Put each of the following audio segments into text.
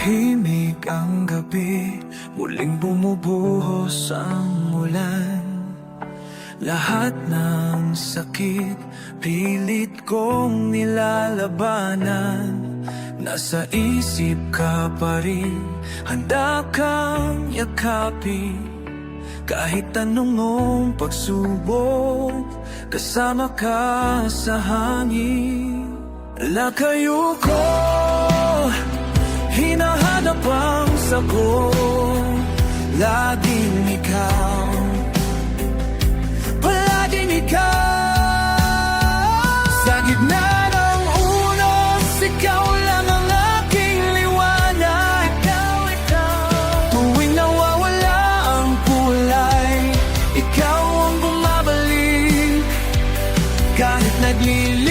Tahimik ang gabi Muling bumubuhos ang ulan Lahat ng sakit Pilit kong nilalabanan. Nasa isip ka pa rin Handa kang yakapin. Kahit anong pagsubok Kasama ka sa hangin. Lakayo ko sagot Laging ikaw. Palaging ikaw. Sa gitna ng unos Ikaw lang ang aking liwanag. Ikaw, ikaw. Tuwing nawawala ang kulay Ikaw ang bumabalik. Kahit naglilihim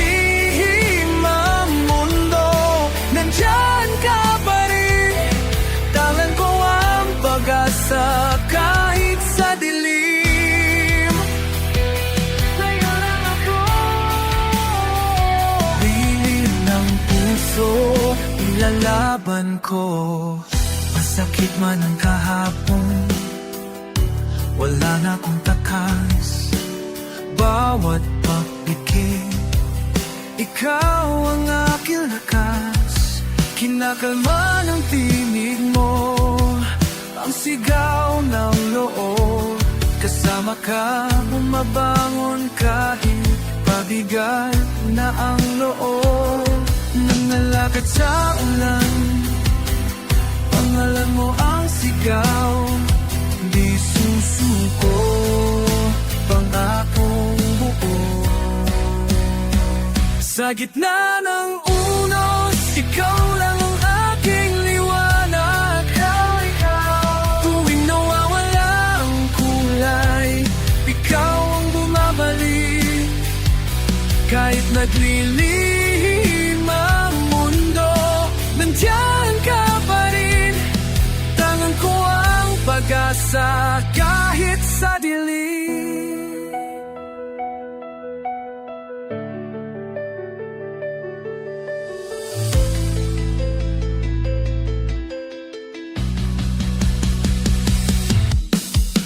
Ilalaban ko. Masakit man ang kahapon. Wala na akong takas. Bawat pagpikit Ikaw ang aking lakas. Kinakalma ng tinig mo. Ang sigaw ng loob. Kasama ka bumabangon kahit Pabigat na ang loob Nangalakad sa ulan. Pangalan mo ang sigaw Di susuko. Pangakong buo Sa gitna ng unos Ikaw lang ang aking liwanag. Ikaw, ikaw. Tuwing nawawala ang kulay Ikaw ang bumabalik. Kahit naglilihim pag-asa kahit sa dilim.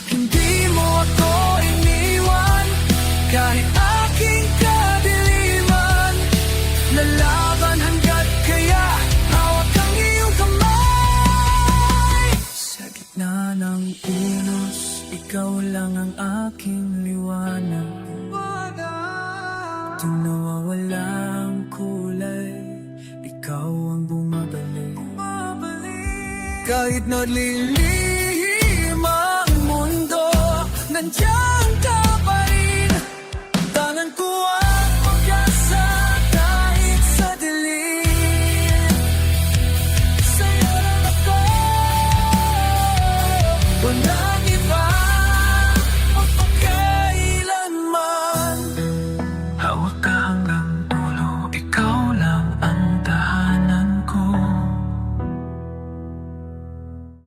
Hindi mo ako iniwan. Kahit aking kadiliman Lalaban gitna ng unos Ikaw lang ang aking liwanag. Tuwing nawawala ang kulay Ikaw ang bumabalik. Kahit naglilihim Sa'yo lang ako Wala